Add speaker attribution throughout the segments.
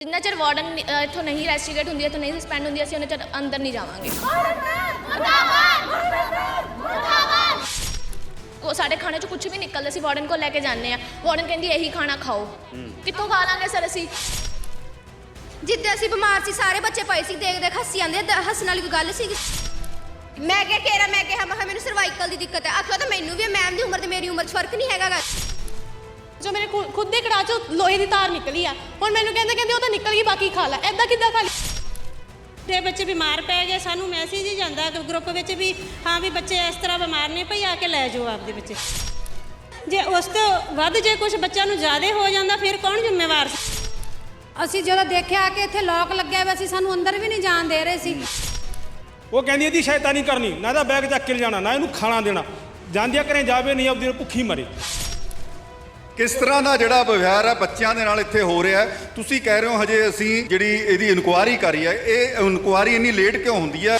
Speaker 1: ਜਿੰਨਾ ਚਿਰ ਵਾਰਡਨ ਇੱਥੋਂ ਨਹੀਂ ਰੈਸਟੀਗੇਟ ਹੁੰਦੀ, ਇੱਥੋਂ ਨਹੀਂ ਸਸਪੈਂਡ ਹੁੰਦੀ, ਅਸੀਂ ਉਹਨਾਂ ਚਿਰ ਅੰਦਰ ਨਹੀਂ ਜਾਵਾਂਗੇ। ਉਹ ਸਾਡੇ ਖਾਣੇ 'ਚ ਕੁਝ ਵੀ ਨਿਕਲਦਾ ਸੀ ਵਾਰਡਨ ਕੋਲ ਲੈ ਕੇ ਜਾਂਦੇ ਆ। ਵਾਰਡਨ ਕਹਿੰਦੀ, ਇਹੀ ਖਾਣਾ ਖਾਓ। ਕਿੱਥੋਂ ਖਾ ਲਾਂਗੇ ਸਰ ਅਸੀਂ?
Speaker 2: ਜਿੱਦੇ ਅਸੀਂ ਬਿਮਾਰ ਸੀ, ਸਾਰੇ ਬੱਚੇ ਪਏ ਸੀ ਦੇਖ ਦੇਖ ਹੱਸੀ ਜਾਂਦੇ ਹੱਸਣ ਵਾਲੀ ਕੋਈ ਗੱਲ ਸੀਗੀ? ਮੈਂ ਕਿਹਾ ਕੇਰਾ ਮੈਂ ਕਿਹਾ ਮੈਂ ਕਿਹਾ, ਮੈਨੂੰ ਸਰਵਾਈਕਲ ਦੀ ਦਿੱਕਤ ਹੈ। ਆਖਿਆ ਤਾਂ ਮੈਨੂੰ ਵੀ ਮੈਮ ਦੀ ਉਮਰ ਤੇ ਮੇਰੀ ਉਮਰ 'ਚ ਫ਼ਰਕ ਨਹੀਂ ਹੈਗਾ
Speaker 3: ਜੋ ਮੇਰੇ ਖੁ- ਖੁਦ ਦੇ ਕੜਾ ਚੋਂ ਲੋਹੇ ਦੀ ਤਾਰ ਨਿਕਲੀ ਆ। ਹੁਣ ਮੈਨੂੰ ਕਹਿੰਦੇ ਕਹਿੰਦੇ ਉਹ ਤਾਂ ਨਿਕਲ ਗਈ ਬਾਕੀ ਖਾ ਲੈ। ਐਦਾਂ ਕਿੱਦਾਂ ਖਾ ਲਈ
Speaker 4: ਤੇ ਬੱਚੇ ਬਿਮਾਰ ਪੈ ਗਏ ਸਾਨੂੰ ਮੈਸੇਜ ਹੀ ਜਾਂਦਾ ਗਰੁੱਪ ਵਿੱਚ ਵੀ ਹਾਂ ਵੀ ਬੱਚੇ ਇਸ ਤਰ੍ਹਾਂ ਬਿਮਾਰ ਨੇ ਭਈ ਆ ਕੇ ਲੈ ਜਾਓ ਆਪਦੇ ਬੱਚੇ। ਜੇ ਉਸ ਤੋਂ ਵੱਧ ਜੇ ਕੁਝ ਬੱਚਿਆਂ ਨੂੰ ਜ਼ਿਆਦਾ ਹੋ ਜਾਂਦਾ ਫਿਰ ਕੌਣ ਜ਼ਿੰਮੇਵਾਰ ਸੀ?
Speaker 5: ਅਸੀਂ ਜਦੋਂ ਦੇਖਿਆ ਕਿ ਇੱਥੇ ਲੋਕ ਲੱਗਿਆ ਹੋਇਆ ਸੀ ਸਾਨੂੰ ਅੰਦਰ ਵੀ ਨਹੀਂ ਜਾਣ ਦੇ ਰਹੇ ਸੀ।
Speaker 6: ਉਹ ਕਹਿੰਦੀ ਇਹਦੀ ਸ਼ੈਤਾਨੀ ਕਰਨੀ ਨਾ ਇਹਦਾ ਬੈਗ ਚੱਕ ਕੇ ਲਿਜਾਣਾ ਨਾ ਇਹਨੂੰ ਖਾਣਾ ਦੇਣਾ। ਜਾਂਦਿਆਂ ਘਰੇ ਜਾਵੇ ਨਹੀਂ ਆਪਦੀ ਭੁੱਖੀ ਮਰੇ।
Speaker 7: ਕਿਸ ਤਰ੍ਹਾਂ ਦਾ ਜਿਹੜਾ ਵਿਵਹਾਰ ਹੈ ਬੱਚਿਆਂ ਦੇ ਨਾਲ ਇੱਥੇ ਹੋ ਰਿਹਾ ਤੁਸੀਂ ਕਹਿ ਰਹੇ ਹੋ ਹਜੇ ਅਸੀਂ ਜਿਹੜੀ ਇਹਦੀ ਇਨਕੁਆਇਰੀ ਕਰੀ ਹੈ, ਇਹ ਇਨਕੁਆਇਰੀ ਇੰਨੀ ਲੇਟ ਕਿਉਂ ਹੁੰਦੀ ਹੈ?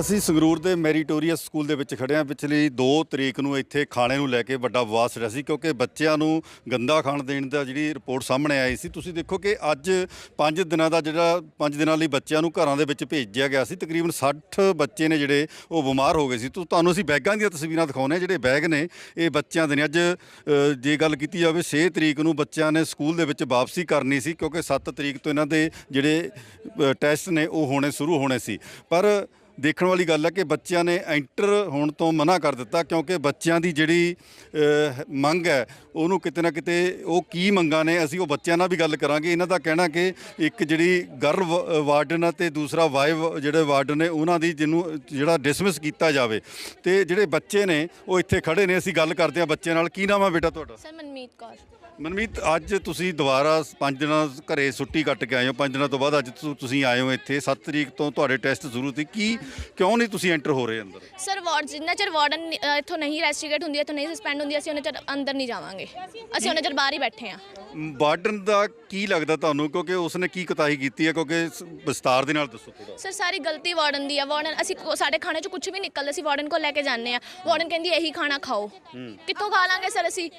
Speaker 7: ਅਸੀਂ ਸੰਗਰੂਰ ਦੇ ਮੈਰੀਟੋਰੀਅਸ ਸਕੂਲ ਦੇ ਵਿੱਚ ਖੜੇ ਹਾਂ। ਪਿਛਲੀ 2 ਤਰੀਕ ਨੂੰ ਇੱਥੇ ਖਾਣੇ ਨੂੰ ਲੈ ਕੇ ਵੱਡਾ ਵਿਵਾਦ ਰਿਹਾ ਸੀ ਕਿਉਂਕਿ ਬੱਚਿਆਂ ਨੂੰ ਗੰਦਾ ਖਾਣ ਦੇਣ ਦਾ ਜਿਹੜੀ ਰਿਪੋਰਟ ਸਾਹਮਣੇ ਆਈ ਸੀ। ਤੁਸੀਂ ਦੇਖੋ ਕਿ ਅੱਜ 5 ਦਿਨਾਂ ਦਾ ਜਿਹੜਾ 5 ਦਿਨਾਂ ਲਈ ਬੱਚਿਆਂ ਨੂੰ ਘਰਾਂ ਦੇ ਵਿੱਚ ਭੇਜਿਆ ਗਿਆ ਸੀ। ਤਕਰੀਬਨ 60 ਬੱਚੇ ਨੇ ਜਿਹੜੇ ਉਹ ਬਿਮਾਰ ਹੋ ਗਏ ਸੀ। ਤੋ ਤੁਹਾਨੂੰ ਅਸੀਂ ਬੈਗਾਂ ਦੀਆਂ ਤਸਵੀਰਾਂ ਦਿਖਾਉਂਦੇ ਹਾਂ। ਜਿਹੜੇ ਬੈਗ ਨੇ ਇਹ ਬੱਚਿਆਂ ਦੇ ਨੇ। ਅੱਜ ਜੇ ਗੱਲ ਕੀਤੀ ਜਾਵੇ 6 ਤਰੀਕ ਨੂੰ ਬੱਚਿਆਂ ਨੇ ਸਕੂਲ ਦੇ ਵਿੱਚ ਵਾਪਸੀ ਕਰਨੀ ਸੀ ਕਿਉਂਕਿ 7 ਤਰੀਕ ਤੋਂ ਇਹਨਾਂ ਦੇ ਜਿਹੜੇ ਟੈਸਟ ਨੇ ਉਹ ਹੋਣੇ ਸ਼ੁਰੂ ਹੋਣੇ ਸੀ। ਪਰ ਦੇਖਣ ਵਾਲੀ ਗੱਲ ਹੈ ਕਿ ਬੱਚਿਆਂ ਨੇ ਐਂਟਰ ਹੋਣ ਤੋਂ ਮਨਾ ਕਰ ਦਿੱਤਾ ਕਿਉਂਕਿ ਬੱਚਿਆਂ ਦੀ ਜਿਹੜੀ ਮੰਗ ਹੈ, ਉਹਨੂੰ ਕਿਤੇ ਨਾ ਕਿਤੇ ਉਹ ਕੀ ਮੰਗਾਂ ਨੇ, ਅਸੀਂ ਉਹ ਬੱਚਿਆਂ ਨਾਲ ਵੀ ਗੱਲ ਕਰਾਂਗੇ। ਇਹਨਾਂ ਦਾ ਕਹਿਣਾ ਕਿ ਇੱਕ ਜਿਹੜੀ ਗਰਲ ਵ- ਵਾਰਡਨ ਅਤੇ ਦੂਸਰਾ ਵਾਈਵ ਜਿਹੜੇ ਵਾਰਡਨ ਨੇ, ਉਹਨਾਂ ਦੀ ਜਿਹਨੂੰ, ਜਿਹੜਾ ਡਿਸਮਿਸ ਕੀਤਾ ਜਾਵੇ। ਤੇ ਜਿਹੜੇ ਬੱਚੇ ਨੇ, ਉਹ ਇੱਥੇ ਖੜੇ ਨੇ, ਅਸੀਂ ਗੱਲ ਕਰਦੇ ਹਾਂ ਬੱਚਿਆਂ ਨਾਲ। ਕੀ ਨਾਮ ਹੈ ਬੇਟਾ ਤੁਹਾਡਾ?
Speaker 1: ਸਰ, ਮਨਮੀਤ ਕੌਰ।
Speaker 7: ਮਨਮੀਤ ਅੱਜ ਤੁਸੀਂ ਦੁਬਾਰਾ 5 ਦਿਨਾਂ ਘਰੇ ਛੁੱਟੀ ਕੱਟ ਕੇ ਆਏ ਹੋ। 5 ਦਿਨਾਂ ਤੋਂ ਬਾਅਦ ਅੱਜ ਤੁ- ਤੁਸੀਂ ਆਏ ਹੋ ਇੱਥੇ। 7 ਤਰੀਕ ਤੋਂ ਤੁਹਾਡੇ ਟੈਸਟ ਸ਼ੁਰੂ ਸੀ। ਕੀ ਕਿਉਂ ਨਹੀਂ ਤੁਸੀਂ ਐਂਟਰ ਹੋ ਰਹੇ ਅੰਦਰ?
Speaker 1: ਸਰ ਵਾਰਡ ਜਿੰਨਾ ਚਿਰ ਵਾਰਡਨ ਅ, ਇੱਥੋਂ ਨਹੀਂ ਰੈਸਟੀਗੇਟ ਹੁੰਦੀ ਇੱਥੋਂ ਨਹੀਂ ਸਸਪੈਂਡ ਹੁੰਦੀ ਅਸੀਂ ਉਹਨਾਂ ਚਿਰ ਅੰਦਰ ਨਹੀਂ ਜਾਵਾਂਗੇ। ਅਸੀਂ ਉਹਨਾਂ ਚਿਰ ਬਾਹਰ ਹੀ ਬੈਠੇ ਆ
Speaker 7: ਵਾਰਡਨ ਦਾ ਕੀ ਲੱਗਦਾ ਤੁਹਾਨੂੰ? ਕਿਉਂਕਿ ਉਸਨੇ ਕੀ ਕੁਤਾਹੀ ਕੀਤੀ ਹੈ? ਕਿਉਂਕਿ ਸ- ਵਿਸਤਾਰ ਦੇ ਨਾਲ ਦੱਸੋ ਥੋੜਾ
Speaker 1: ਸਰ ਸਾਰੀ ਗਲਤੀ ਵਾਰਡਨ ਦੀ ਆ। ਵਾਰਡਨ ਅਸੀਂ ਕੋ- ਸਾਡੇ ਖਾਣੇ 'ਚ ਕੁਝ ਵੀ ਨਿਕਲਦਾ ਸੀ ਵਾਰਡਨ ਕੋਲ ਲੈ ਕੇ ਜਾਂਦੇ ਆ ਵਾਰਡਨ ਕਹਿੰਦੀ ਇਹੀ ਖਾਣਾ ਖਾਓ। ਕਿੱਥੋਂ ਖਾ ਲਾਂਗੇ ਸਰ ਅਸੀਂ?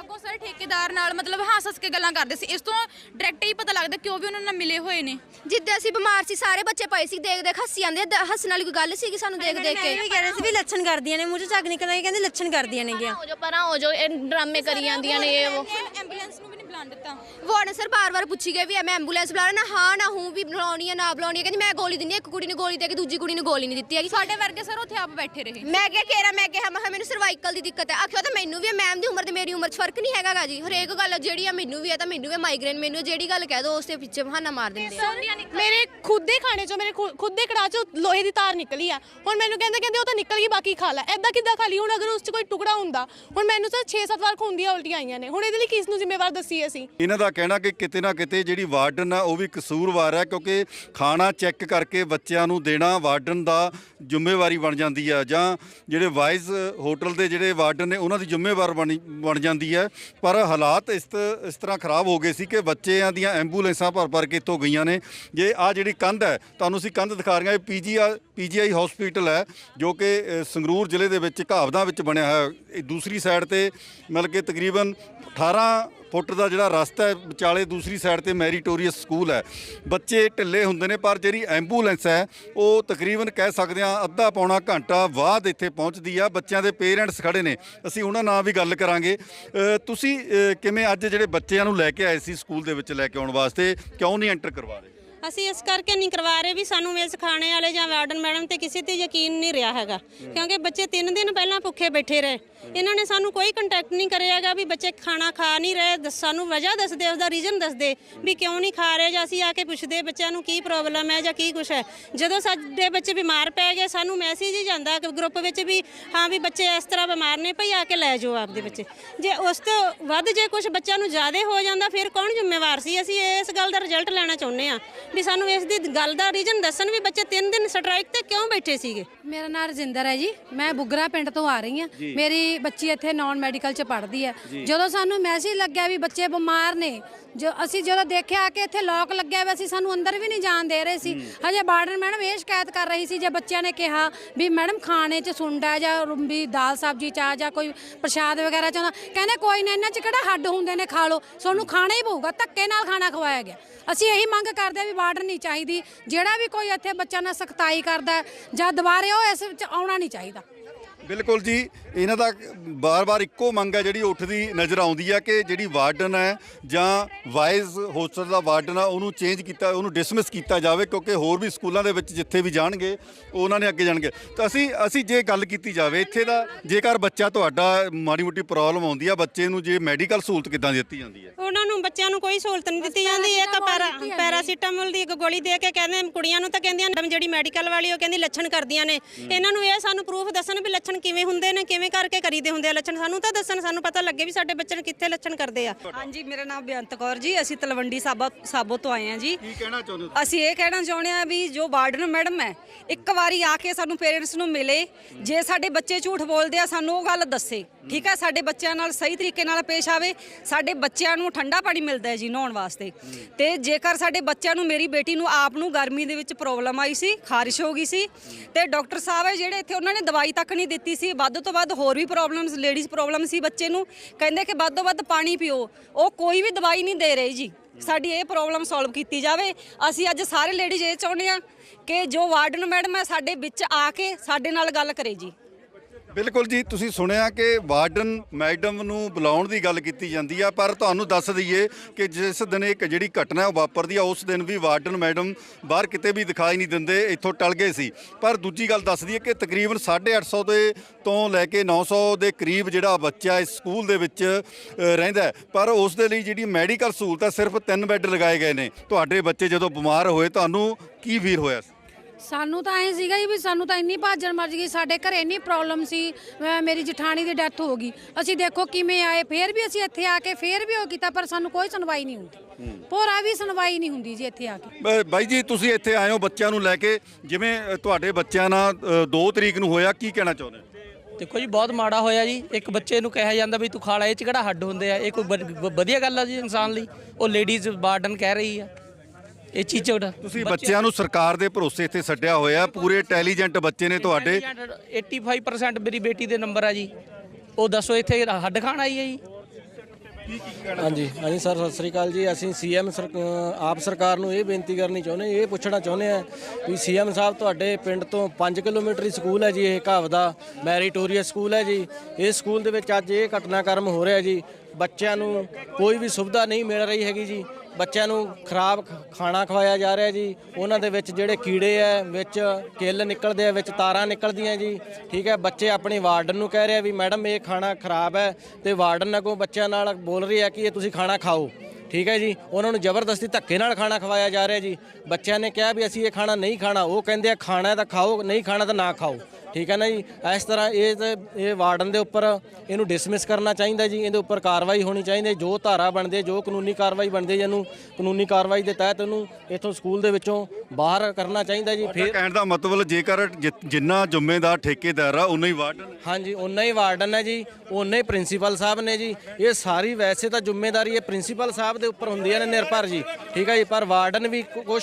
Speaker 2: ਅੱਗੋਂ ਸਰ ਠੇਕੇਦਾਰ ਨਾਲ ਮਤਲਬ ਹੱਸ ਹੱਸ ਕੇ ਗੱਲਾਂ ਕਰਦੇ ਸੀ। ਇਸ ਤੋਂ ਡਾਇਰੈਕਟ ਹੀ ਪਤਾ ਲੱਗਦਾ ਕਿਉਂ ਵੀ ਉਹਨਾਂ ਨਾਲ ਮਿਲੇ ਹੋਏ ਨੇ। ਜਿੱਦੇ ਅਸੀਂ ਬਿਮਾਰ ਸੀ ਸਾਰੇ ਬੱਚੇ ਪਏ ਸੀ ਦੇਖ ਦੇਖ ਹੱਸੀ ਜਾਂਦੇ ਹੱਸਣ ਵਾਲੀ ਕੋਈ ਗੱਲ ਸੀਗੀ ਸਾਨੂੰ ਦੇਖ ਦੇਖ ਕੇ?
Speaker 4: ਵੀ ਕਹਿ ਰਹੇ ਸੀ ਵੀ ਲੱਛਣ ਕਰਦੀਆਂ ਨੇ ਮੂੰਹ 'ਚ ਝੱਗ ਨਿਕਲਦਾ ਕਹਿੰਦੇ ਲੱਛਣ ਕਰਦੀਆਂ ਨੇ ਗਿਆ
Speaker 1: ਹੋ ਜੋ ਪਰਾਂ ਹੋ ਜੋ ਇਹ ਡਰਾਮੇ ਕਰੀ ਜਾਂਦੀਆਂ ਨੇ ਇਹ ਉਹ।
Speaker 2: ਐਂਬੂਲੈਂਸ ਨੂੰ ਵੀ ਦਿੱਤਾ। ਵਾਰਡਨ ਸਰ ਬਾਰ-ਬਾਰ ਪੁੱਛੀ ਗਏ ਵੀ ਐ ਮੈਂ ਐਂਬੂਲੈਂਸ ਬੁਲਾ ਲੈਣਾ ਹਾਂ ਨਾ ਹੂੰ ਵੀ ਬੁਲਾਉਣੀ ਆ ਨਾ ਬੁਲਾਉਣੀ ਆ। ਕਹਿੰਦੀ ਮੈਂ ਗੋਲੀ ਦਿੰਦੀ ਆ ਇੱਕ ਕੁੜੀ ਨੂੰ ਗੋਲੀ ਦੇ ਕੇ ਦੂਜੀ ਕੁੜੀ ਨੂੰ ਗੋਲੀ ਨਹੀਂ ਦਿੱਤੀ ਹੈਗੀ। ਸਾਡੇ ਵਰਗੇ ਸਰ ਉੱਥੇ ਆਪ ਬੈਠੇ ਰਹੇ। ਮੈਂ ਕਿਹਾ ਕੇਰਾ ਮੈਂ ਕਿਹਾ ਮੈਂ ਕਿਹਾ ਮੈਨੂੰ ਸਰਵਾਈਕਲ ਦੀ ਦਿੱਕਤ ਹੈ ਆਖਿਆ ਤਾਂ ਮੈਨੂੰ ਵੀ ਮੈਮ ਦੀ ਉਮਰ ਤੇ ਮੇਰੀ ਉਮਰ 'ਚ ਫ਼ਰਕ ਨਹੀਂ ਹੈਗਾ ਜੀ। ਹਰੇਕ ਗੱਲ ਜਿਹੜੀ ਆ ਮੈਨੂੰ ਵੀ ਆ ਤਾਂ ਮੈਨੂੰ ਵੀ ਮਾਈਗ੍ਰੇਨ ਮੈਨੂੰ ਜਿਹੜੀ ਗੱਲ ਕਹਿ ਦੋ ਉਸ ਦੇ ਪਿੱਛੇ ਬਹਾਨਾ ਮਾਰ ਦਿੰਦੇ ਆ।
Speaker 3: ਮੇਰੇ ਖੁਦ ਦੇ ਖਾਣੇ ਚੋਂ ਮੇਰੇ ਖੁ- ਖੁਦ ਦੇ ਕੜਾ ਚੋਂ ਲੋਹੇ ਦੀ ਤਾਰ ਨਿਕਲੀ ਆ। ਹੁਣ ਮੈਨੂੰ ਕਹਿੰਦੇ ਕਹਿੰਦੇ ਉਹ ਤਾਂ ਨਿਕਲ ਗਈ ਬਾਕੀ ਖਾ ਲੈ। ਐਦਾਂ ਕਿੱਦਾਂ ਖਾ ਲਈ? ਹੁਣ ਅਗਰ ਉਸ 'ਚ ਕੋਈ ਟੁਕੜਾ ਹੁੰਦਾ ਹੁਣ ਮੈਨੂੰ ਤਾਂ 6-7 ਵਾਰ ਖੂਨ ਦੀਆਂ ਉਲਟੀਆਂ ਆਈਆਂ ਨੇ। ਹੁਣ ਇਹਦੇ ਲਈ ਕਿਸ ਨੂੰ ਜ਼ਿੰਮੇਵਾਰ ਦੱਸੀ ਅਸੀਂ।
Speaker 7: ਇਹਨਾਂ ਦਾ ਕਹਿਣਾ ਕਿ ਕਿਤੇ ਨਾ ਕਿਤੇ ਜਿਹੜੀ ਵਾਰਡਨ ਆ, ਉਹ ਵੀ ਕਸੂਰਵਾਰ ਹੈ ਕਿਉਂਕਿ ਖਾਣਾ ਚੈੱਕ ਕਰਕੇ ਬੱਚਿਆਂ ਨੂੰ ਦੇਣਾ ਵਾਰਡਨ ਦਾ ਜ਼ਿੰਮੇਵਾਰੀ ਬਣ ਜਾਂਦੀ ਆ, ਜਾਂ ਜਿਹੜੇ ਵਾਈਜ਼ ਹੋਟਲ ਦੇ ਜਿਹੜੇ ਵਾਰਡਨ ਨੇ, ਉਹਨਾਂ ਦੀ ਜ਼ਿੰਮੇਵਾਰ ਬਣੀ, ਬਣ ਜਾਂਦੀ ਹੈ ਪਰ ਹਾਲਾਤ ਇਸ ਤ- ਇਸ ਤਰ੍ਹਾਂ ਖਰਾਬ ਹੋ ਗਏ ਸੀ ਕਿ ਬੱਚਿਆਂ ਦੀਆਂ ਐਂਬੂਲੈਂਸਾਂ ਭਰ ਭਰ ਕੇ ਇੱਥੋਂ ਗਈਆਂ ਨੇ। ਜੇ ਆ ਜਿਹੜੀ ਕੰਧ ਹੈ, ਤੁਹਾਨੂੰ ਅਸੀਂ ਕੰਧ ਦਿਖਾ ਰਹੇ ਹਾਂ, ਇਹ ਪੀਜੀਆ ਪੀਜੀਆਈ ਹਸਪੀਟਲ ਹੈ, ਜੋ ਕਿ ਸੰਗਰੂਰ ਜ਼ਿਲ੍ਹੇ ਦੇ ਵਿੱਚ ਘਾਵਦਾਂ ਵਿੱਚ ਬਣਿਆ ਹੋਇਆ ਦੂਸਰੀ ਸਾਈਡ ਤੇ ਮਤਲਬ ਕਿ ਤਕਰੀਬਨ 18 ਫੁੱਟ ਦਾ ਜਿਹੜਾ ਰਸਤਾ ਹੈ, ਵਿਚਾਲੇ ਦੂਸਰੀ ਸਾਈਡ ਤੇ ਮੈਰੀਟੋਰੀਅਸ ਸਕੂਲ ਹੈ। ਬੱਚੇ ਢਿੱਲੇ ਹੁੰਦੇ ਨੇ, ਪਰ ਜਿਹੜੀ ਐਂਬੂਲੈਂਸ ਹੈ, ਉਹ ਤਕਰੀਬਨ ਕਹਿ ਸਕਦੇ ਹਾਂ ਅੱਧਾ ਪੌਣਾ ਘੰਟਾ ਬਾਅਦ ਇੱਥੇ ਪਹੁੰਚਦੀ ਆ। ਬੱਚਿਆਂ ਦੇ ਪੇਰੈਂਟਸ ਖੜੇ ਨੇ। ਅਸੀਂ ਉਹਨਾਂ ਨਾਲ ਵੀ ਗੱਲ ਕਰਾਂਗੇ। ਤੁਸੀਂ ਕਿਵੇਂ ਅੱਜ ਜਿਹੜੇ ਬੱਚਿਆਂ ਨੂੰ ਲੈ ਕੇ ਆਏ ਸੀ ਸਕੂਲ ਦੇ ਵਿੱਚ ਲੈ ਕੇ ਆਉਣ ਵਾਸਤੇ? ਕਿਉਂ ਨਹੀਂ ਐਂਟਰ ਕਰਵਾ ਰਹੇ?
Speaker 4: ਅਸੀਂ ਇਸ ਕਰਕੇ ਨਹੀਂ ਕਰਵਾ ਰਹੇ ਵੀ ਸਾਨੂੰ ਇਸ ਖਾਣੇ ਵਾਲੇ ਜਾਂ ਵਾਰਡਨ ਮੈਡਮ ਤੇ ਕਿਸੇ ਤੇ ਯਕੀਨ ਨਹੀਂ ਰਿਹਾ ਹੈਗਾ। ਕਿਉਂਕਿ ਬੱਚੇ 3 ਦਿਨ ਪਹਿਲਾਂ ਭੁੱਖੇ ਬੈਠੇ ਰਹੇ। ਇਹਨਾਂ ਨੇ ਸਾਨੂੰ ਕੋਈ ਕੰਟੈਕਟ ਨਹੀਂ ਕਰਿਆਗਾ ਵੀ ਬੱਚੇ ਖਾਣਾ ਖਾ ਨਹੀਂ ਰਹੇ। ਸਾਨੂੰ ਵਜ੍ਹਾ ਦੱਸਦੇ, ਉਸਦਾ ਰੀਜ਼ਨ ਦੱਸਦੇ ਵੀ ਕਿਉਂ ਨਹੀਂ ਖਾ ਰਹੇ ਜਾਂ ਅਸੀਂ ਆ ਕੇ ਪੁੱਛਦੇ ਬੱਚਿਆਂ ਨੂੰ ਕੀ ਪ੍ਰੋਬਲਮ ਹੈ ਜਾਂ ਕੀ ਕੁਛ ਹੈ। ਜਦੋਂ ਸਾਡੇ ਬੱਚੇ ਬਿਮਾਰ ਪੈ ਗਏ, ਸਾਨੂੰ ਮੈਸੇਜ ਹੀ ਜਾਂਦਾ ਗਰੁੱਪ ਵਿੱਚ ਵੀ, ਹਾਂ ਵੀ ਬੱਚੇ ਇਸ ਤਰ੍ਹਾਂ ਬਿਮਾਰ ਨੇ, ਭਈ ਆ ਕੇ ਲੈ ਜਾਓ ਆਪਦੇ ਬੱਚੇ। ਜੇ ਉਸ ਤੋਂ ਵੱਧ ਜੇ ਕੁਝ ਬੱਚਿਆਂ ਨੂੰ ਜ਼ਿਆਦਾ ਹੋ ਜਾਂਦਾ, ਫਿਰ ਕੌਣ ਜ਼ਿੰਮੇਵਾਰ ਸੀ? ਅਸੀਂ ਇਸ ਗੱਲ ਦਾ ਰਿਜ਼ਲਟ ਲੈਣਾ ਚਾਹੁੰਦੇ ਆ ਵੀ ਸਾਨੂੰ ਇਸ ਦੀ ਗੱਲ ਦਾ ਰੀਜ਼ਨ ਦੱਸਣ ਵੀ ਬੱਚੇ 3 ਦਿਨ ਸਟ੍ਰਾਈਕ ਤੇ ਕਿਉਂ ਬੈਠੇ ਸੀਗੇ?
Speaker 5: ਮੇਰਾ ਨਾਮ ਰਜਿੰਦਰ ਹੈ ਜੀ। ਮੈਂ ਬੁੱਗਰਾ ਪਿੰਡ ਤੋਂ ਆ ਰਹੀ ਹਾਂ। ਮੇਰੀ ਬੱਚੀ ਇੱਥੇ ਨਾਨ ਮੈਡੀਕਲ ਚ ਪੜ੍ਹਦੀ ਹੈ। ਜਦੋਂ ਸਾਨੂੰ ਮੈਸੇਜ ਲੱਗਿਆ ਵੀ ਬੱਚੇ ਬਿਮਾਰ ਨੇ ਜੋ ਅਸੀਂ ਜਦੋਂ ਦੇਖਿਆ ਕਿ ਇੱਥੇ ਲੋਕ ਲੱਗਿਆ ਹੋਇਆ ਸੀ ਸਾਨੂੰ ਅੰਦਰ ਵੀ ਨਹੀਂ ਜਾਣ ਦੇ ਰਹੇ ਸੀ। ਹਜੇ ਬਾਰਡਰ ਮੈਡਮ ਇਹ ਸ਼ਿਕਾਇਤ ਕਰ ਰਹੀ ਸੀ ਜੇ ਬੱਚਿਆਂ ਨੇ ਕਿਹਾ ਵੀ ਮੈਡਮ ਖਾਣੇ 'ਚ ਸੁੰਡਾ ਜਾਂ ਵੀ ਦਾਲ ਸਬਜ਼ੀ ਚਾਹ ਜਾਂ ਕੋਈ ਪ੍ਰਸ਼ਾਦ ਵਗੈਰਾ ਚਾਹੁੰਦਾ ਕਹਿੰਦੇ ਕੋਈ ਨਾ ਇਹਨਾਂ 'ਚ ਕਿਹੜਾ ਹੱਡ ਹੁੰਦੇ ਨੇ ਖਾ ਲਓ। ਤੁਹਾਨੂੰ ਖਾਣਾ ਹੀ ਪਊਗਾ ਧੱਕੇ ਨਾਲ ਖਾਣਾ ਖਵਾਇਆ ਗਿਆ। ਅਸੀਂ ਇਹੀ ਮੰਗ ਕਰਦੇ ਹਾਂ ਵੀ ਬਾਰਡਰ ਨਹੀਂ ਚਾਹੀਦੀ, ਜਿਹੜਾ ਵੀ ਕੋਈ ਇੱਥੇ ਬੱਚਾ ਨਾਲ ਸਖਤਾਈ ਕਰਦਾ ਜਾਂ ਦੁਬਾਰੇ ਉਹ ਇਸ ਵਿੱਚ ਆਉਣਾ ਨਹੀਂ ਚਾਹੀਦਾ।
Speaker 7: ਬਿਲਕੁਲ ਜੀ ਇਹਨਾਂ ਦਾ ਬਾਰ-ਬਾਰ ਇੱਕੋ ਮੰਗ ਹੈ ਜਿਹੜੀ ਉੱਠਦੀ ਨਜ਼ਰ ਆਉਂਦੀ ਹੈ ਕਿ ਜਿਹੜੀ ਵਾਰਡਨ ਹੈ ਜਾਂ ਵਾਈਜ਼ ਹੋਸਟਲ ਦਾ ਵਾਰਡਨ ਆ ਉਹਨੂੰ ਚੇਂਜ ਕੀਤਾ ਉਹਨੂੰ ਡਿਸਮਿਸ ਕੀਤਾ ਜਾਵੇ ਕਿਉਂਕਿ ਹੋਰ ਵੀ ਸਕੂਲਾਂ ਦੇ ਵਿੱਚ ਜਿੱਥੇ ਵੀ ਜਾਣਗੇ ਉਹਨਾਂ ਨੇ ਅੱਗੇ ਜਾਣਗੇ। ਤਾਂ ਅਸੀਂ ਅਸੀਂ ਜੇ ਗੱਲ ਕੀਤੀ ਜਾਵੇ ਇੱਥੇ ਦਾ ਜੇਕਰ ਬੱਚਾ ਤੁਹਾਡਾ ਮਾੜੀ ਮੋਟੀ ਪ੍ਰੋਬਲਮ ਆਉਂਦੀ ਆ ਬੱਚੇ ਨੂੰ ਜੇ ਮੈਡੀਕਲ ਸਹੂਲਤ ਕਿੱਦਾਂ ਦਿੱਤੀ ਜਾਂਦੀ ਹੈ?
Speaker 4: ਉਹਨਾਂ ਨੂੰ ਬੱਚਿਆਂ ਨੂੰ ਕੋਈ ਸਹੂਲਤ ਨਹੀਂ ਦਿੱਤੀ ਜਾਂਦੀ ਇੱਕ ਪੈਰਾ ਪੈਰਾਸੀਟਾਮੋਲ ਦੀ ਇੱਕ ਗੋਲੀ ਦੇ ਕੇ ਕਹਿੰਦੇ ਕੁੜੀਆਂ ਨੂੰ ਤਾਂ ਕਹਿੰਦੀਆਂ ਜਿਹੜੀ ਮੈਡੀਕਲ ਵਾਲੀ ਉਹ ਕਹਿੰਦੀ ਲੱਛਣ ਕਰਦੀਆਂ ਨੇ। ਇਹਨਾਂ ਨੂੰ ਇਹ ਸਾਨੂੰ ਪ੍ਰੂਫ ਦੱਸਣ ਵੀ ਲੱਛਣ ਕਿਵੇਂ ਹੁੰਦੇ ਨੇ ਕਿਵੇਂ ਕਰਕੇ ਕਰੀਦੇ ਹੁੰਦੇ ਆ ਲੱਛਣ? ਸਾਨੂੰ ਤਾਂ ਦੱਸਣ ਸਾਨੂੰ ਪਤਾ ਲੱਗੇ ਵੀ ਸਾਡੇ ਬੱਚੇ ਕਿੱਥੇ ਲੱਛਣ ਕਰਦੇ ਆ।
Speaker 8: ਹਾਂਜੀ ਮੇਰਾ ਨਾਮ ਬੇਅੰਤ ਕੌਰ ਜੀ ਅਸੀਂ ਤਲਵੰਡੀ ਸਾਬੋ ਸਾਬੋ ਤੋਂ ਆਏ ਹਾਂ ਜੀ।
Speaker 7: ਕੀ ਕਹਿਣਾ ਚਾਹੁੰਦੇ
Speaker 8: ਅਸੀਂ ਇਹ ਕਹਿਣਾ ਚਾਹੁੰਦੇ ਆ ਵੀ ਜੋ ਵਾਰਡਨ ਮੈਡਮ ਹੈ ਇੱਕ ਵਾਰੀ ਆ ਕੇ ਸਾਨੂੰ ਪੇਰੈਂਟਸ ਨੂੰ ਮਿਲੇ ਜੇ ਸਾਡੇ ਬੱਚੇ ਝੂਠ ਬੋਲਦੇ ਆ ਸਾਨੂੰ ਉਹ ਗੱਲ ਦੱਸੇ ਠੀਕ ਹੈ? ਸਾਡੇ ਬੱਚਿਆਂ ਨਾਲ ਸਹੀ ਤਰੀਕੇ ਨਾਲ ਪੇਸ਼ ਆਵੇ ਸਾਡੇ ਬੱਚਿਆਂ ਨੂੰ ਠੰਡਾ ਪਾਣੀ ਮਿਲਦਾ ਹੈ ਜੀ ਨਹਾਉਣ ਵਾਸਤੇ। ਤੇ ਜੇਕਰ ਸਾਡੇ ਬੱਚਿਆਂ ਨੂੰ ਮੇਰੀ ਬੇਟੀ ਨੂੰ ਆਪ ਨੂੰ ਗਰਮੀ ਦੇ ਵਿੱਚ ਪ੍ਰੋਬਲਮ ਆਈ ਸੀ ਖਾਰਿਸ਼ ਹੋ ਗਈ ਸੀ ਤੇ ਡਾਕਟਰ ਸਾਹਿਬ ਹੈ ਜਿਹੜੇ ਇੱਥੇ ਉਹਨਾਂ ਨੇ ਦਵਾਈ ਤੱਕ ਨਹੀਂ ਦਿੱਤੀ। ਕੀਤੀ ਸੀ। ਵੱਧ ਤੋਂ ਵੱਧ ਹੋਰ ਵੀ ਪ੍ਰੋਬਲਮਸ ਲੇਡੀਜ਼ ਪ੍ਰੋਬਲਮ ਸੀ ਬੱਚੇ ਨੂੰ। ਕਹਿੰਦੇ ਕਿ ਵੱਧ ਤੋਂ ਵੱਧ ਪਾਣੀ ਪੀਓ। ਉਹ ਕੋਈ ਵੀ ਦਵਾਈ ਨਹੀਂ ਦੇ ਰਹੇ ਜੀ। ਸਾਡੀ ਇਹ ਪ੍ਰੋਬਲਮ ਸੋਲਵ ਕੀਤੀ ਜਾਵੇ। ਅਸੀਂ ਅੱਜ ਸਾਰੇ ਲੇਡੀਜ਼ ਇਹ ਚਾਹੁੰਦੇ ਆ ਕਿ ਜੋ ਵਾਰਡਨ ਮੈਡਮ ਹੈ, ਸਾਡੇ ਵਿੱਚ ਆ ਕੇ ਸਾਡੇ ਨਾਲ ਗੱਲ ਕਰੇ ਜੀ।
Speaker 7: ਬਿਲਕੁਲ ਜੀ, ਤੁਸੀਂ ਸੁਣਿਆ ਕਿ ਵਾਰਡਨ ਮੈਡਮ ਨੂੰ ਬੁਲਾਉਣ ਦੀ ਗੱਲ ਕੀਤੀ ਜਾਂਦੀ ਆ, ਪਰ ਤੁਹਾਨੂੰ ਦੱਸ ਦਈਏ ਕਿ ਜਿਸ ਦਿਨ ਇੱਕ ਜਿਹੜੀ ਘਟਨਾ ਉਹ ਵਾਪਰਦੀ ਆ, ਉਸ ਦਿਨ ਵੀ ਵਾਰਡਨ ਮੈਡਮ ਬਾਹਰ ਕਿਤੇ ਵੀ ਦਿਖਾਈ ਨਹੀਂ ਦਿੰਦੇ, ਇੱਥੋਂ ਟਲ ਗਏ ਸੀ। ਪਰ ਦੂਜੀ ਗੱਲ ਦੱਸਦੀ ਹੈ ਕਿ ਤਕਰੀਬਨ 850 ਦੇ ਤੋਂ ਲੈ ਕੇ 900 ਦੇ ਕਰੀਬ ਜਿਹੜਾ ਬੱਚਾ ਇਸ ਸਕੂਲ ਦੇ ਵਿੱਚ ਰਹਿੰਦਾ ਪਰ ਉਸ ਦੇ ਲਈ ਜਿਹੜੀ ਮੈਡੀਕਲ ਸਹੂਲਤ ਹੈ, ਸਿਰਫ ਤਿੰਨ ਬੈੱਡ ਲਗਾਏ ਗਏ ਨੇ। ਤੁਹਾਡੇ ਬੱਚੇ ਜਦੋਂ ਬਿਮਾਰ ਹੋਏ, ਤੁਹਾਨੂੰ ਕੀ ਫੀਲ ਹੋਇਆ
Speaker 5: ਸਾਨੂੰ ਤਾਂ ਐ ਸੀਗਾ ਜੀ ਵੀ ਸਾਨੂੰ ਤਾਂ ਇੰਨੀ ਭਾਜਣ ਮਰ ਗਈ ਸਾਡੇ ਘਰੇ ਇੰਨੀ ਪ੍ਰੋਬਲਮ ਸੀ ਮੇਰੀ ਜਠਾਣੀ ਦੀ ਡੈਥ ਹੋ ਗਈ। ਅਸੀਂ ਦੇਖੋ ਕਿਵੇਂ ਆਏ ਫੇਰ ਵੀ ਅਸੀਂ ਇੱਥੇ ਆ ਕੇ ਫੇਰ ਵੀ ਉਹ ਕੀਤਾ ਪਰ ਸਾਨੂੰ ਕੋਈ ਸੁਣਵਾਈ ਨਹੀਂ ਹੁੰਦੀ। ਪੂਰਾ ਵੀ ਸੁਣਵਾਈ ਨਹੀਂ ਹੁੰਦੀ ਜੀ ਇੱਥੇ ਆ ਕੇ।
Speaker 7: ਬ- ਬਾਈ ਜੀ ਤੁਸੀਂ ਇੱਥੇ ਆਏ ਹੋ ਬੱਚਿਆਂ ਨੂੰ ਲੈ ਕੇ ਜਿਵੇਂ ਅ, ਤੁਹਾਡੇ ਬੱਚਿਆਂ ਨਾਲ 2 ਤਰੀਕ ਨੂੰ ਹੋਇਆ ਕੀ ਕਹਿਣਾ ਚਾਹੁੰਦੇ ਹੋ?
Speaker 9: ਦੇਖੋ ਜੀ ਬਹੁਤ ਮਾੜਾ ਹੋਇਆ ਜੀ। ਇੱਕ ਬੱਚੇ ਨੂੰ ਕਿਹਾ ਜਾਂਦਾ ਵੀ ਤੂੰ ਖਾ ਲੈ ਇਹ ਚ ਕਿਹੜਾ ਹੱਡ ਹੁੰਦੇ ਆ? ਇਹ ਕੋਈ ਵਧ- ਵ- ਵਧੀਆ ਗੱਲ ਆ ਜੀ ਇਨਸਾਨ ਲਈ। ਉਹ ਲੇਡੀਜ਼ ਵਾਰਡਨ ਕਹਿ ਰਹੀ ਆ। ਇਹ ਚੀਜ਼ ਚ
Speaker 7: ਤੁਸੀਂ ਬੱਚਿਆਂ ਨੂੰ ਸਰਕਾਰ ਦੇ ਭਰੋਸੇ ਇੱਥੇ ਛੱਡਿਆ ਹੋਇਆ ਪੂਰੇ ਇੰਟੈਲੀਜੈਂਟ ਬੱਚੇ ਨੇ ਤੁਹਾਡੇ।
Speaker 9: 85% ਮੇਰੀ ਬੇਟੀ ਦੇ ਨੰਬਰ ਆ ਜੀ। ਉਹ ਦੱਸੋ ਇੱਥੇ ਹੱਡ ਖਾਣ ਆਈ ਹੈ ਜੀ?
Speaker 10: ਹਾਂਜੀ ਹਾਂਜੀ ਸਰ ਸਤਿ ਸ੍ਰੀ ਅਕਾਲ ਜੀ। ਅਸੀਂ ਸੀਐਮ ਆਪ ਸਰਕਾਰ ਨੂੰ ਇਹ ਬੇਨਤੀ ਕਰਨੀ ਚਾਹੁੰਦੇ ਇਹ ਪੁੱਛਣਾ ਚਾਹੁੰਦੇ ਆ ਵੀ ਸੀਐਮ ਸਾਹਿਬ ਤੁਹਾਡੇ ਪਿੰਡ ਤੋਂ 5 ਕਿਲੋਮੀਟਰ ਸਕੂਲ ਹੈ ਜੀ ਇਹ ਘਾਵ ਦਾ ਮੈਰੀਟੋਰੀਅਸ ਸਕੂਲ ਹੈ ਜੀ। ਇਸ ਸਕੂਲ ਦੇ ਵਿੱਚ ਅੱਜ ਇਹ ਘਟਨਾਕ੍ਰਮ ਹੋ ਰਿਹਾ ਜੀ। ਬੱਚਿਆਂ ਨੂੰ ਕੋਈ ਵੀ ਸੁਵਿਧਾ ਨਹੀਂ ਮਿਲ ਰਹੀ ਹੈਗੀ ਜੀ। ਬੱਚਿਆਂ ਨੂੰ ਖਰਾਬ ਖਾਣਾ ਖਵਾਇਆ ਜਾ ਰਿਹਾ ਜੀ। ਉਹਨਾਂ ਦੇ ਵਿੱਚ ਜਿਹੜੇ ਕੀੜੇ ਐ, ਵਿੱਚ ਕਿੱਲ ਨਿਕਲਦੇ ਆ ਵਿੱਚ ਤਾਰਾਂ ਨਿਕਲਦੀਆਂ ਜੀ। ਠੀਕ ਹੈ ਬੱਚੇ ਆਪਣੀ ਵਾਰਡਨ ਨੂੰ ਕਹਿ ਰਹੇ ਆ ਵੀ ਮੈਡਮ ਇਹ ਖਾਣਾ ਖਰਾਬ ਹੈ ਤੇ ਵਾਰਡਨ ਅੱਗੋਂ ਬੱਚਿਆਂ ਨਾਲ ਬੋਲ ਰਹੀ ਹੈ ਕਿ ਇਹ ਤੁਸੀਂ ਖਾਣਾ ਖਾਓ। ਠੀਕ ਹੈ ਜੀ, ਉਹਨਾਂ ਨੂੰ ਜ਼ਬਰਦਸਤੀ ਧੱਕੇ ਨਾਲ ਖਾਣਾ ਖਵਾਇਆ ਜਾ ਰਿਹਾ ਜੀ। ਬੱਚਿਆਂ ਨੇ ਕਿਹਾ ਵੀ ਅਸੀਂ ਇਹ ਖਾਣਾ ਨਹੀਂ ਖਾਣਾ, ਉਹ ਕਹਿੰਦੇ ਆ ਖਾਣਾ ਤਾਂ ਖਾਓ, ਨਹੀਂ ਖਾਣਾ ਤਾਂ ਨਾ ਖਾਓ। ਠੀਕ ਹੈ ਨਾ ਜੀ? ਇਸ ਤਰ੍ਹਾਂ ਇਹ ਤੇ ਇਹ ਵਾਰਡਨ ਦੇ ਉੱਪਰ ਇਹਨੂੰ ਡਿਸਮਿਸ ਕਰਨਾ ਚਾਹੀਦਾ ਜੀ। ਇਹਦੇ ਉੱਪਰ ਕਾਰਵਾਈ ਹੋਣੀ ਚਾਹੀਦੀ ਹੈ। ਜੋ ਧਾਰਾ ਬਣਦੇ ਜੋ ਕਾਨੂੰਨੀ ਕਾਰਵਾਈ ਬਣਦੀ ਹੈ ਇਹਨੂੰ ਕਾਨੂੰਨੀ ਕਾਰਵਾਈ ਦੇ ਤਹਿਤ ਇਹਨੂੰ ਇੱਥੋਂ ਸਕੂਲ ਦੇ ਵਿੱਚੋਂ ਬਾਹਰ ਕਰਨਾ ਚਾਹੀਦਾ ਜੀ।
Speaker 7: ਫਿਰ ਕਹਿਣ ਦਾ ਮਤਲਬ ਜੇਕਰ ਜਿੰਨਾ ਜ਼ਿੰਮੇਦਾਰ ਠੇਕੇਦਾਰ ਆ ਉਨਾ ਹੀ ਵਾਰਡਨ
Speaker 10: ਹਾਂਜੀ ਉਨਾ ਹੀ ਵਾਰਡਨ ਹੈ ਜੀ। ਉਨਾ ਹੀ ਪ੍ਰਿੰਸੀਪਲ ਸਾਹਿਬ ਨੇ ਜੀ। ਇਹ ਸਾਰੀ ਵੈਸੇ ਤਾਂ ਜ਼ਿੰਮੇਵਾਰੀ ਇਹ ਪ੍ਰਿੰਸੀਪਲ ਸਾਹਿਬ ਦੇ ਉੱਪਰ ਹੁੰਦੀਆਂ ਨੇ ਨਿਰਭਰ ਜੀ। ਠੀਕ ਹੈ ਜੀ? ਪਰ ਵਾਰਡਨ ਵੀ ਕੁਝ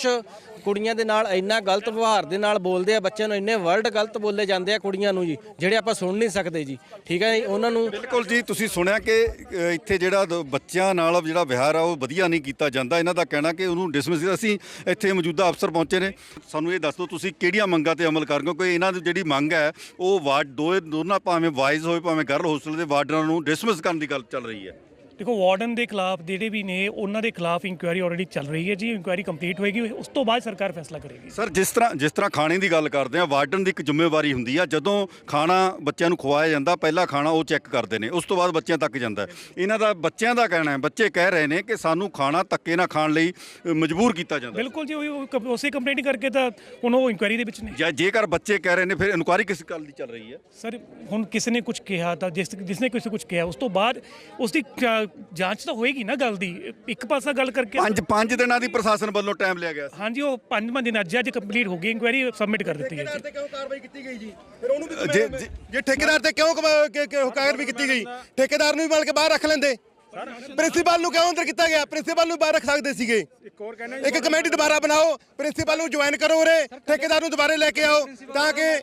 Speaker 10: ਕੁੜੀਆਂ ਦੇ ਨਾਲ ਇੰਨਾ ਗਲਤ ਵਿਵਹਾਰ ਦੇ ਨਾਲ ਬੋਲਦੇ ਆ, ਬੱਚਿਆਂ ਨੂੰ ਇੰਨੇ ਵਰਡ ਗਲਤ ਬੋਲੇ ਜਾਂਦੇ ਆ ਕੁੜੀਆਂ ਨੂੰ ਜੀ, ਜਿਹੜੇ ਆਪਾਂ ਸੁਣ ਨਹੀਂ ਸਕਦੇ ਜੀ। ਠੀਕ ਹੈ ਜੀ? ਉਹਨਾਂ ਨੂੰ
Speaker 7: ਬਿਲਕੁਲ ਜੀ, ਤੁਸੀਂ ਸੁਣਿਆ ਕਿ ਇੱਥੇ ਜਿਹੜਾ ਦ- ਬੱਚਿਆਂ ਨਾਲ ਜਿਹੜਾ ਵਿਹਾਰ ਆ, ਉਹ ਵਧੀਆ ਨਹੀਂ ਕੀਤਾ ਜਾਂਦਾ। ਇਹਨਾਂ ਦਾ ਕਹਿਣਾ ਕਿ ਉਹਨੂੰ ਡਿਸਮਿਸ ਅਸੀਂ ਇੱਥੇ ਮੌਜੂਦਾ ਅਫਸਰ ਪਹੁੰਚੇ ਨੇ। ਸਾਨੂੰ ਇਹ ਦੱਸ ਦਿਓ, ਤੁਸੀਂ ਕਿਹੜੀਆਂ ਮੰਗਾਂ ਤੇ ਅਮਲ ਕਰੋਗੇ ਕੋਈ ਇਹਨਾਂ ਦੀ ਜਿਹੜੀ ਮੰਗ ਹੈ, ਉਹ ਵਾਰਡ ਦੋ ਦੋਨਾਂ ਭਾਵੇਂ ਵਾਈਜ਼ ਹੋਏ, ਭਾਵੇਂ ਗਰਲ ਹੋਸਟਲ ਦੇ ਵਾਰਡਰਾਂ ਨੂੰ ਡਿਸਮਿਸ ਕਰਨ ਦੀ ਗੱਲ ਚੱਲ ਰਹੀ ਹੈ।
Speaker 11: ਦੇਖੋ ਵਾਰਡਨ ਦੇ ਖਿਲਾਫ ਜਿਹੜੇ ਵੀ ਨੇ ਉਹਨਾਂ ਦੇ ਖਿਲਾਫ ਇਨਕੁਆਇਰੀ ਆਲਰੇਡੀ ਚੱਲ ਰਹੀ ਹੈ ਜੀ ਇਨਕੁਆਇਰੀ ਕੰਪਲੀਟ ਹੋਏਗੀ ਉਸ ਤੋਂ ਬਾਅਦ ਸਰਕਾਰ ਫੈਸਲਾ ਕਰੇਗੀ
Speaker 7: ਸਰ ਜਿਸ ਤਰ੍ਹਾਂ ਜਿਸ ਤਰ੍ਹਾਂ ਖਾਣੇ ਦੀ ਗੱਲ ਕਰਦੇ ਆ ਵਾਰਡਨ ਦੀ ਇੱਕ ਜ਼ਿੰਮੇਵਾਰੀ ਹੁੰਦੀ ਆ ਜਦੋਂ ਖਾਣਾ ਬੱਚਿਆਂ ਨੂੰ ਖਵਾਇਆ ਜਾਂਦਾ ਪਹਿਲਾ ਖਾਣਾ ਉਹ ਚੈੱਕ ਕਰਦੇ ਨੇ ਉਸ ਤੋਂ ਬਾਅਦ ਬੱਚਿਆਂ ਤੱਕ ਜਾਂਦਾ। ਇਹਨਾਂ ਦਾ ਬੱਚਿਆਂ ਦਾ ਕਹਿਣਾ ਹੈ ਬੱਚੇ ਕਹਿ ਰਹੇ ਨੇ ਕਿ ਸਾਨੂੰ ਖਾਣਾ ਧੱਕੇ ਨਾਲ ਖਾਣ ਲਈ ਮਜਬੂਰ ਕੀਤਾ ਜਾਂਦਾ।
Speaker 11: ਬਿਲਕੁਲ ਜੀ ਉਹ- ਉਸੇ ਕੰਪਲੇਂਟ ਕਰਕੇ ਤਾਂ ਹੁਣ ਉਹ ਇਨਕੁਆਇਰੀ ਦੇ ਵਿੱਚ ਨੇ
Speaker 7: ਜਾਂ ਜੇਕਰ ਬੱਚੇ ਕਹਿ ਰਹੇ ਨੇ ਫਿਰ ਇਨਕੁਆਰੀ ਕਿਸ ਗੱਲ ਦੀ ਚੱਲ ਰਹੀ ਹੈ
Speaker 11: ਸਰ ਹੁਣ ਕਿਸੇ ਨੇ ਕੁਝ ਕਿਹਾ ਤਾਂ ਜਿਸ ਜਿਸਨੇ ਕਿਸੇ ਕੁਝ ਕਿਹਾ ਉਸ ਤੋਂ ਬਾਅਦ ਉਸ ਦੀ ਜਾਂਚ ਤਾਂ ਹੋਏਗੀ ਨਾ ਗੱਲ ਦੀ। ਇੱਕ ਪਾਸਾ ਗੱਲ ਕਰਕੇ
Speaker 7: ਪੰਜ ਪੰਜ ਦਿਨਾਂ ਦੀ ਪ੍ਰਸ਼ਾਸਨ ਵੱਲੋਂ ਟਾਈਮ ਲਿਆ ਗਿਆ ਸੀ।
Speaker 11: ਹਾਂਜੀ ਉਹ ਪੰਜਵਾਂ ਦਿਨ ਅੱਜ ਅੱਜ ਕੰਪਲੀਟ ਹੋ ਗਈ ਇਨਕੁਆਇਰੀ ਸਬਮਿਟ ਕਰ ਦਿੱਤੀ ਹੈ ਜੀ।
Speaker 12: ਤੇ ਕਿਉਂ ਕਾਰਵਾਈ ਕੀਤੀ ਗਈ ਜੀ? ਫਿਰ ਉਹਨੂੰ ਵੀ
Speaker 7: ਜੇ- ਜੇ-
Speaker 12: ਜੇ ਠੇਕੇਦਾਰ ਤੇ ਕਿਉਂ ਕਿ ਕਾਰਵਾਈ ਕੀਤੀ ਗਈ? ਠੇਕੇਦਾਰ ਨੂੰ ਵੀ ਕੇ ਬਾਹਰ ਰੱਖ ਲੈਂਦੇ। ਪ੍ਰਿੰਸੀਪਲ ਨੂੰ ਕਿਉਂ ਅੰਦਰ ਕੀਤਾ ਗਿਆ? ਪ੍ਰਿੰਸੀਪਲ ਨੂੰ ਬਾਹਰ ਰੱਖ ਸਕਦੇ ਸੀਗੇ।
Speaker 6: ਇੱਕ ਹੋਰ ਕਹਿੰਦਾ
Speaker 12: ਇੱਕ ਕਮੇਟੀ ਦੁਬਾਰਾ ਬਣਾਓ। ਪ੍ਰਿੰਸੀਪਲ ਨੂੰ ਜੁਆਇਨ ਕਰੋ ਉਰੇ। ਠੇਕੇਦਾਰ ਨੂੰ ਦੁਬਾਰੇ ਲੈ ਕੇ ਆਓ ਤਾਂ ਕਿ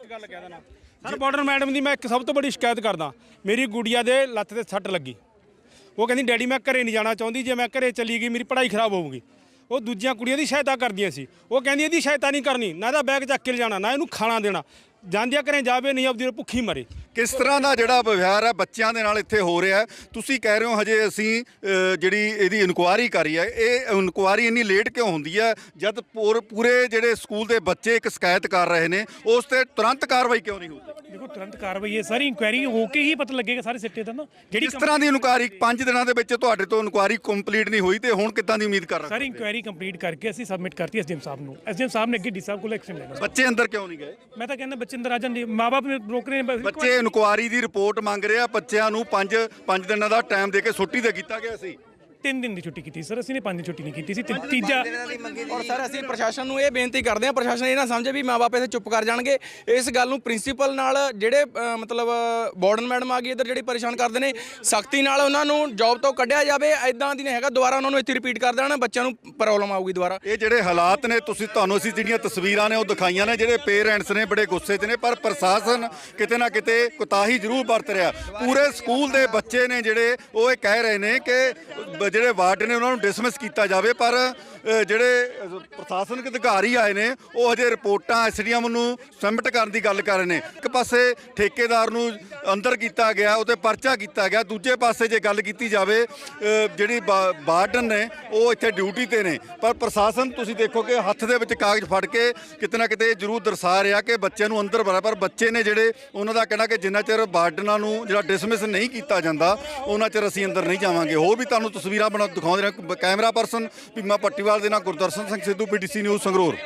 Speaker 6: ਸਰ ਬਾਰਡਰ ਮੈਡਮ ਦੀ ਮੈਂ ਇੱਕ ਸਭ ਤੋਂ ਬੜੀ ਸ਼ਿਕਾਇਤ ਕਰਦਾ। ਮੇਰੀ ਗੁੜੀਆ ਦੇ ਲੱਤ ਤੇ ਸੱਟ ਲੱਗੀ। ਉਹ ਕਹਿੰਦੀ ਡੈਡੀ ਮੈਂ ਘਰੇ ਨਹੀਂ ਜਾਣਾ ਚਾਹੁੰਦੀ ਜੇ ਮੈਂ ਘਰੇ ਚਲੀ ਗਈ ਮੇਰੀ ਪੜ੍ਹਾਈ ਖਰਾਬ ਹੋਊਗੀ। ਉਹ ਦੂਜੀਆਂ ਕੁੜੀਆਂ ਦੀ ਸਹਾਇਤਾ ਕਰਦੀਆਂ ਸੀ। ਉਹ ਕਹਿੰਦੀ ਇਹਦੀ ਸਹਾਇਤਾ ਨਹੀਂ ਕਰਨੀ ਨਾ ਇਹਦਾ ਬੈਗ ਚੱਕ ਕੇ ਲਿਜਾਣਾ ਨਾ ਇਹਨੂੰ ਖਾਣਾ ਦੇਣਾ। ਜਾਂਦਿਆਂ ਘਰੇ ਜਾਵੇ ਨਹੀਂ ਆਪਦੀ ਭੁੱਖੀ ਮਰੇ।
Speaker 7: ਕਿਸ ਤਰ੍ਹਾਂ ਦਾ ਜਿਹੜਾ ਵਿਵਹਾਰ ਹੈ ਬੱਚਿਆਂ ਦੇ ਨਾਲ ਇੱਥੇ ਹੋ ਰਿਹਾ ਹੈ? ਤੁਸੀਂ ਕਹਿ ਰਹੇ ਹੋ ਹਜੇ ਅਸੀਂ ਅ, ਜਿਹੜੀ ਇਹਦੀ ਇਨਕੁਆਇਰੀ ਕਰੀ ਹੈ ਇਹ ਇਨਕੁਆਇਰੀ ਇੰਨੀ ਲੇਟ ਕਿਉਂ ਹੁੰਦੀ ਹੈ? ਜਦ ਪੂਰ- ਪੂਰੇ ਜਿਹੜੇ ਸਕੂਲ ਦੇ ਬੱਚੇ ਇੱਕ ਸ਼ਿਕਾਇਤ ਕਰ ਰਹੇ ਨੇ ਉਸ ਤੇ ਤੁਰੰਤ ਕਾਰਵਾਈ ਕਿਉਂ ਨਹੀਂ ਹੁੰਦੀ
Speaker 11: ਤੁਰੰਤ ਕਾਰਵਾਈ ਹੈ। ਸਾਰੀ ਇਨਕੁਆਇਰੀ ਹੋ ਕੇ ਹੀ ਪਤਾ ਲੱਗੇਗਾ ਸਾਰੇ ਸਿੱਟੇ ਦਾ ਨਾ ਜਿਹੜੀ
Speaker 7: ਕਿਸ ਤਰ੍ਹਾਂ ਦੀ ਇਨਕੁਆਇਰੀ 5 ਦਿਨਾਂ ਦੇ ਵਿੱਚ ਤੁਹਾਡੇ ਤੋਂ ਇਨਕੁਆਇਰੀ ਕੰਪਲੀਟ ਨਹੀਂ ਹੋਈ ਤੇ ਹੁਣ ਕਿੱਦਾਂ ਦੀ ਉਮੀਦ ਕਰ ਰਹੇ
Speaker 11: ਸਾਰੀ ਇਨਕੁਆਇਰੀ ਕੰਪਲੀਟ ਕਰਕੇ ਅਸੀਂ ਸਬਮਿਟ ਕਰਤੀ ਐਸਡੀਐਮ ਸਾਹਿਬ ਨੂੰ। ਐਸਡੀਐਮ ਸਾਹਿਬ ਨੇ ਅੱਗੇ ਡੀ ਸਾਹਿਬ ਕੋਲ ਐਕਸ਼ਨ ਲੈਣਾ।
Speaker 7: ਬੱਚੇ ਅੰਦਰ ਕਿਉਂ ਨਹੀਂ ਗਏ?
Speaker 11: ਮੈਂ ਤਾਂ ਕਹਿੰਦਾ ਬੱਚੇ ਅੰਦਰ ਆ ਜਾਂਦੇ। ਮਾਪੇ ਨੇ ਰੋਕ ਰਹੇ ਨੇ
Speaker 7: ਬੱਚੇ ਇਨਕੁਆਇਰੀ ਦੀ ਰਿਪੋਰਟ ਮੰਗ ਰਹੇ ਆ। ਬੱਚਿਆਂ ਨੂੰ 5 5 ਦਿਨਾਂ ਦਾ ਟਾਈਮ ਦੇ ਕੇ ਛੁੱਟੀ ਤੇ ਕੀਤਾ ਗਿਆ ਸੀ।
Speaker 11: ਤਿੰਨ ਦਿਨ ਦੀ ਛੁੱਟੀ ਕੀਤੀ ਸਰ ਅਸੀਂ ਨੇ ਪੰਜ ਦਿਨ ਛੁੱਟੀ ਨਹੀਂ ਕੀਤੀ ਸੀ। ਤੇ ਤੀਜਾ
Speaker 9: ਔਰ ਸਰ ਅਸੀਂ ਪ੍ਰਸ਼ਾਸਨ ਨੂੰ ਇਹ ਬੇਨਤੀ ਕਰਦੇ ਹਾਂ ਪ੍ਰਸ਼ਾਸਨ ਇਹ ਨਾ ਸਮਝੇ ਵੀ ਮਾਪੇ ਇੱਥੇ ਚੁੱਪ ਕਰ ਜਾਣਗੇ। ਇਸ ਗੱਲ ਨੂੰ ਪ੍ਰਿੰਸੀਪਲ ਨਾਲ ਜਿਹੜੇ ਮਤਲਬ ਵਾਰਡਨ ਮੈਡਮ ਆ ਗਈ ਇੱਧਰ ਜਿਹੜੀ ਪਰੇਸ਼ਾਨ ਕਰਦੇ ਨੇ ਸਖਤੀ ਨਾਲ ਉਹਨਾਂ ਨੂੰ ਜੌਬ ਤੋਂ ਕੱਢਿਆ ਜਾਵੇ। ਐਦਾਂ ਦੀ ਨਹੀਂ ਹੈਗਾ। ਦੁਬਾਰਾ ਉਹਨਾਂ ਨੂੰ ਇੱਥੇ ਰਿਪੀਟ ਕਰ ਦੇਣਾ ਬੱਚਿਆਂ ਨੂੰ ਪ੍ਰੋਬਲਮ ਆਊਗੀ ਦੁਬਾਰਾ।
Speaker 7: ਇਹ ਜਿਹੜੇ ਹਾਲਾਤ ਨੇ ਤੁਸੀਂ ਤੁਹਾਨੂੰ ਅਸੀਂ ਜਿਹੜੀਆਂ ਤਸਵੀਰਾਂ ਨੇ ਉਹ ਦਿਖਾਈਆਂ ਨੇ ਜਿਹੜੇ ਪੇਰੈਂਟਸ ਨੇ ਬੜੇ ਗੁੱਸੇ 'ਚ ਨੇ ਪਰ ਪ੍ਰਸ਼ਾਸਨ ਕਿਤੇ ਨਾ ਕਿਤੇ ਕੁਤਾਹੀ ਜ਼ਰੂਰ ਵਰਤ ਰਿਹਾ। ਪੂਰੇ ਸਕੂਲ ਦੇ ਬੱਚੇ ਨੇ ਜਿਹੜੇ ਉਹ ਇਹ ਕਹਿ ਰਹੇ ਨੇ ਕਿ ਜਿਹੜੇ ਵਾਰਡ ਨੇ ਉਹਨਾਂ ਨੂੰ ਡਿਸਮਿਸ ਕੀਤਾ ਜਾਵੇ, ਪਰ ਜਿਹੜੇ ਪ੍ਰਸ਼ਾਸਨਿਕ ਅਧਿਕਾਰੀ ਆਏ ਨੇ, ਉਹ ਹਜੇ ਰਿਪੋਰਟਾਂ ਐਸਡੀਐਮ ਨੂੰ ਸਬਮਿਟ ਕਰਨ ਦੀ ਗੱਲ ਕਰ ਰਹੇ ਨੇ। ਇੱਕ ਪਾਸੇ ਠੇਕੇਦਾਰ ਨੂੰ ਅੰਦਰ ਕੀਤਾ ਗਿਆ ਉਹ ਪਰਚਾ ਕੀਤਾ ਗਿਆ, ਦੂਜੇ ਪਾਸੇ ਜੇ ਗੱਲ ਕੀਤੀ ਜਾਵੇ ਜਿਹੜੀ ਬਾ- ਵਾਰਡਨ ਨੇ, ਉਹ ਇੱਥੇ ਡਿਊਟੀ ਤੇ ਨੇ। ਪਰ ਪ੍ਰਸ਼ਾਸਨ, ਤੁਸੀਂ ਦੇਖੋ ਕਿ ਹੱਥ ਦੇ ਵਿੱਚ ਕਾਗਜ਼ ਫੜ ਕੇ ਕਿਤੇ ਨਾ ਕਿਤੇ ਜ਼ਰੂਰ ਦਰਸਾ ਰਿਹਾ ਕਿ ਬੱਚਿਆਂ ਨੂੰ ਅੰਦਰ ਬੜਾ, ਪਰ ਬੱਚੇ ਨੇ ਜਿਹੜੇ, ਉਹਨਾਂ ਦਾ ਕਹਿਣਾ ਕਿ ਜਿੰਨਾ ਚਿਰ ਵਾਰਡਨਾਂ ਨੂੰ ਜਿਹੜਾ ਡਿਸਮਿਸ ਨਹੀਂ ਕੀਤਾ ਜਾਂਦਾ, ਉਹਨਾਂ ਚਿਰ ਅਸੀਂ ਅੰਦਰ ਨਹੀਂ ਜਾਵਾਂਗੇ। ਹੋਰ ਵੀ ਤੁਹਾਨੂੰ ਤਸਵੀਰ ਤਸਵੀਰਾਂ ਬਣਾ ਦਿਖਾਉਂਦੇ ਰਹੇ ਕੈਮਰਾ ਪਰਸਨ ਭੀਮਾ ਪੱਟੀਵਾਲ ਦੇ ਨਾਲ ਗੁਰਦਰਸ਼ਨ ਸਿੰਘ ਸਿੱਧੂ, ਪੀਟੀਸੀ ਨਿਊਜ਼ ਸੰਗਰੂਰ।